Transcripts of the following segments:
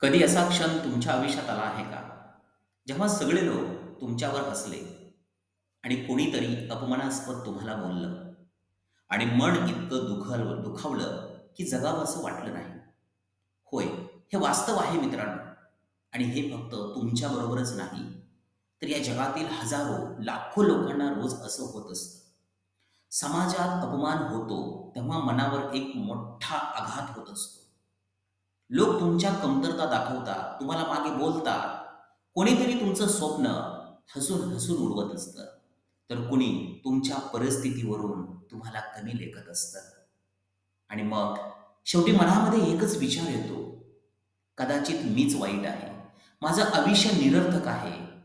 कधी असा क्षण तुमच्या आयुष्यात आला आहे का? जेव्हा सगळे लोक तुमच्यावर हसले आणि कोणीतरी अपमानास्पद तुम्हाला बोललं आणि मन इतकं दुखल दुखावलं की जगावं असं वाटलं नाही. होय हे वास्तव आहे मित्रांनो. आणि हे फक्त तुमच्याबरोबरच नाही तर या जगातील हजारो लाखो लोकांना रोज असं होत असतं. समाजात अपमान होतो तेव्हा मनावर एक मोठा आघात होत असतो. लोक तुमच्या कमतरता दाखवतात तुम्हाला मागे बोलतात. कोणीतरी तुमचं स्वप्न हसून हसून उडवत असतं. तर कुणी तुमच्या परिस्थितीवरून तुम्हाला कमी लेखत असतं. आणि मग शेवटी मनामध्ये एकच विचार येतो. कदाचित मीच वाईट आहे. माझं आयुष्य निरर्थक आहे.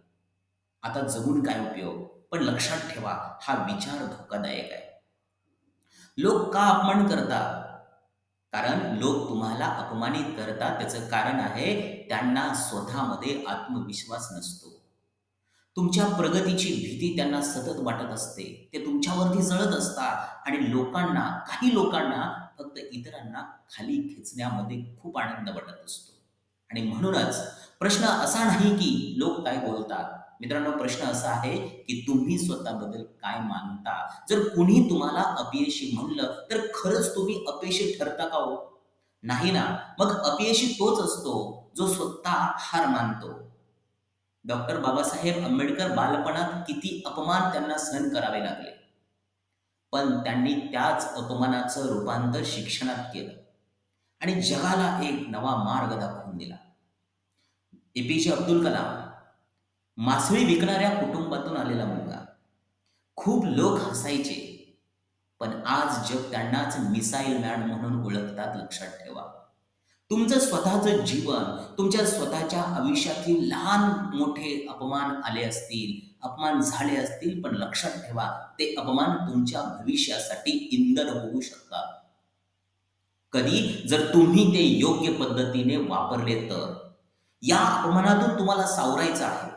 आता जगून काय उपयोग? पण लक्षात ठेवा हा विचार धोकादायक आहे. लोक का अपमान करतात? कारण लोक तुम्हाला अपमानित करतात. त्याचं कारण आहे त्यांना स्वतःमध्ये आत्मविश्वास नसतो. तुमच्या प्रगतीची भीती त्यांना सतत वाटत असते. ते तुमच्यावरती जळत असतात आणि लोकांना काही लोकांना फक्त इतरांना खाली खेचण्यामध्ये खूप आनंद वाटत असतो. आणि म्हणूनच प्रश्न असा नाही की लोक काय बोलतात. मित्रांनो प्रश्न असा आहे की तुम्ही स्वतःबद्दल काय मानता? जर कुणी तुम्हाला अपयशी म्हणलं तर खरंच तुम्ही अपयशी ठरता का हो? नाही ना. मग अपयशी तोच असतो जो स्वतः हार मानतो. डॉक्टर बाबासाहेब आंबेडकर बालपणात किती अपमान त्यांना सहन करावे लागले. पण त्यांनी त्याच अपमानाचं रूपांतर शिक्षणात केलं. आणि जगाला एक नवा मार्ग दाखवून दिला. एपीजे अब्दुल कलाम मासळी विकणाऱ्या कुटुंबातून आलेला मुलगा. खूप लोक हसायचे पण आज जग त्यांनाच मिसाईल मॅन म्हणून ओळखतात लक्षात ठेवा. तुमचं स्वतःचं जीवन तुमच्या स्वतःच्या आयुष्यातील लहान मोठे अपमान आले असतील अपमान झाले असतील पण लक्षात ठेवा ते अपमान तुमच्या भविष्यासाठी इंधन होऊ शकतात. कधी? जर तुम्ही ते योग्य पद्धतीने वापरले तर. या अपमानातून तुम्हाला सावरायचं आहे.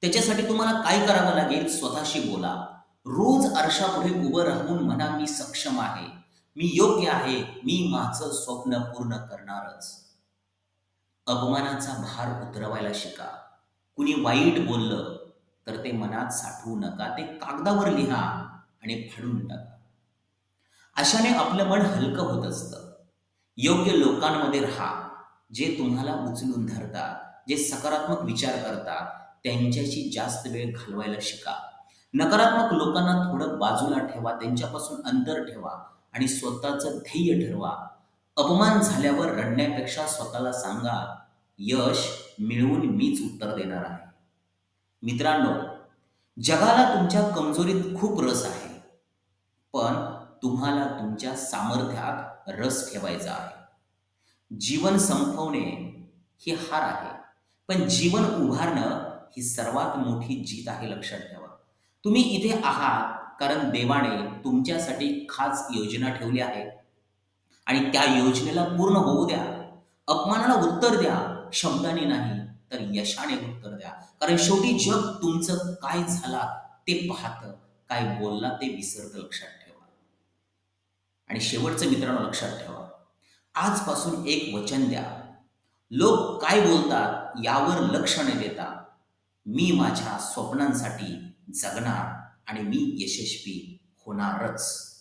त्याच्यासाठी तुम्हाला काय करावं लागेल? स्वतःशी बोला. रोज आरशापुढे उभं राहून म्हणा मी सक्षम आहे. मी योग्य आहे. मी माझं स्वप्न पूर्ण करणारच. अपमानाचा भार उतरवायला शिका. कुणी वाईट बोललं तर ते मनात साठवू नका. ते कागदावर लिहा आणि फाडून टाका. अशाने आपलं मन हलकं होत असतं. योग्य लोकांमध्ये राहा जे तुम्हाला उचलून धरतात जे सकारात्मक विचार करतात त्यांच्याशी जास्त वेळ घालवायला शिका. नकारात्मक लोकांना थोडं बाजूला ठेवा त्यांच्यापासून अंतर ठेवा आणि स्वतःचं ध्येय ठरवा. अपमान झाल्यावर रडण्यापेक्षा स्वतःला सांगा यश मिळवून मीच उत्तर देणार आहे. मित्रांनो जगाला तुमच्या कमजोरीत खूप रस आहे. पण तुम्हाला तुमच्या सामर्थ्यात रस ठेवायचा आहे. जीवन संपवणे ही हार आहे. पण जीवन उभारणं ही सर्वात मोठी जीत आहे लक्षात ठेवा. तुम्ही इथे आहात कारण देवाने तुमच्यासाठी खास योजना ठेवली आहे. आणि त्या योजनेला पूर्ण होऊ द्या. अपमानाला उत्तर द्या. शब्दाने नाही तर यशाने उत्तर द्या. कारण शेवटी जग तुमचं काय झाला ते पाहतं काय बोलला ते विसरतं लक्षात ठेवा. आणि शेवटचं मित्रांनो लक्षात ठेवा. आजपासून एक वचन द्या. लोक काय बोलतात यावर लक्ष न देता मी माझ्या स्वप्नांसाठी जगणार आणि मी यशस्वी होणारच.